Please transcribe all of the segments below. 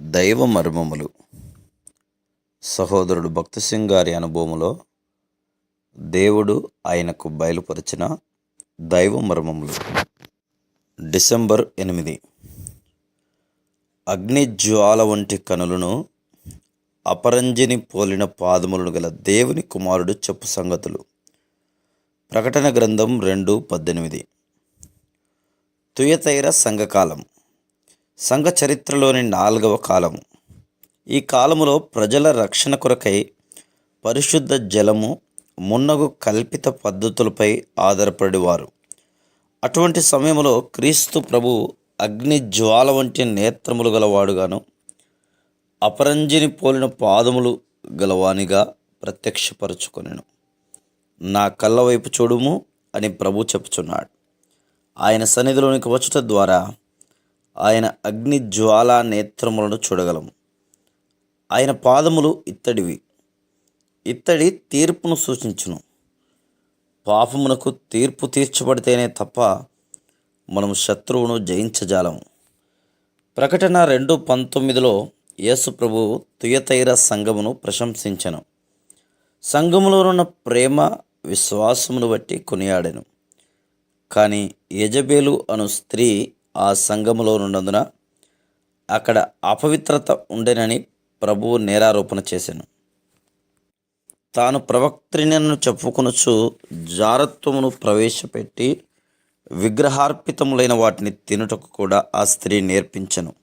దైవ మర్మములు. సహోదరుడు భక్తసింగ్ గారి అనుభవంలో దేవుడు ఆయనకు బయలుపరిచిన దైవ మర్మములు. డిసెంబర్ ఎనిమిది. అగ్ని జ్వాల వంటి కనులను అపరంజిని పోలిన పాదములను గల దేవుని కుమారుడు చెప్పు సంగతులు. ప్రకటన గ్రంథం రెండు పద్దెనిమిది. తుయతైర సంఘకాలం. సంఘ చరిత్రలోని నాలుగవ కాలము. ఈ కాలములో ప్రజల రక్షణ కొరకై పరిశుద్ధ జలము మున్నగు కల్పిత పద్ధతులపై ఆధారపడేవారు. అటువంటి సమయంలో క్రీస్తు ప్రభు అగ్ని జ్వాల వంటి నేత్రములు గలవాడుగాను అపరంజిని పోలిన పాదములు గలవానిగా ప్రత్యక్షపరచుకొనెను. నా కళ్ళ వైపు చూడుము అని ప్రభు చెప్పుచున్నాడు. ఆయన సన్నిధిలోనికి వచ్చుట ద్వారా ఆయన అగ్ని జ్వాలా నేత్రములను చూడగలము. ఆయన పాదములు ఇత్తడివి. ఇత్తడి తీర్పును సూచించును. పాపమునకు తీర్పు తీర్చబడితేనే తప్ప మనం శత్రువును జయించజాలము. ప్రకటన రెండు పంతొమ్మిదిలో యేసు ప్రభు తుయతైర సంఘమును ప్రశంసించను. సంఘములోనున్న ప్రేమ విశ్వాసమును బట్టి కొనియాడెను. కానీ యజబేలు అను స్త్రీ ఆ సంఘములో ఉన్నందున అక్కడ అపవిత్రత ఉండేనని ప్రభువు నేరారోపణ చేశాను. తాను ప్రవక్త్రినను చెప్పుకొనొచ్చు జారత్వమును ప్రవేశపెట్టి విగ్రహార్పితములైన వాటిని తినుటకు కూడా ఆ స్త్రీ నేర్పించను.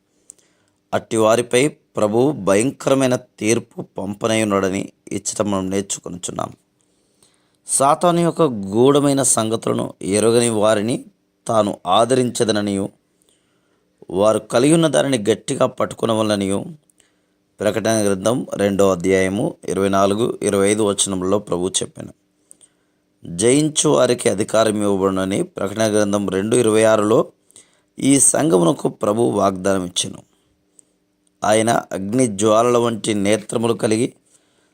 అట్టి వారిపై ప్రభువు భయంకరమైన తీర్పు పంపనయున్నాడని ఇచ్చటం మనం నేర్చుకొనుచున్నాం. సాతాను యొక్క గూఢమైన సంగతులను ఎరగని వారిని తాను ఆదరించదననియు వారు కలిగి ఉన్న దానిని గట్టిగా పట్టుకునవలననియు ప్రకటన గ్రంథం రెండో అధ్యాయము ఇరవై నాలుగు ఇరవై ఐదు వచనంలో ప్రభు చెప్పాను. జయించు వారికి అధికారం ఇవ్వబడునని ప్రకటన గ్రంథం రెండు ఇరవై ఆరులో ఈ సంఘమునకు ప్రభు వాగ్దానం ఇచ్చాను. ఆయన అగ్ని జ్వాలల వంటి నేత్రములు కలిగి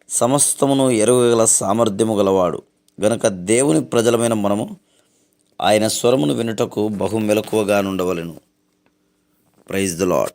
సమస్తమును ఎరుగగల సామర్థ్యము గలవాడు. గనుక దేవుని ప్రజలమైన మనము ఆయన స్వరమును వినుటకు బహు మెలకువగా ఉండవలను ప్రైజ్ ద లాడ్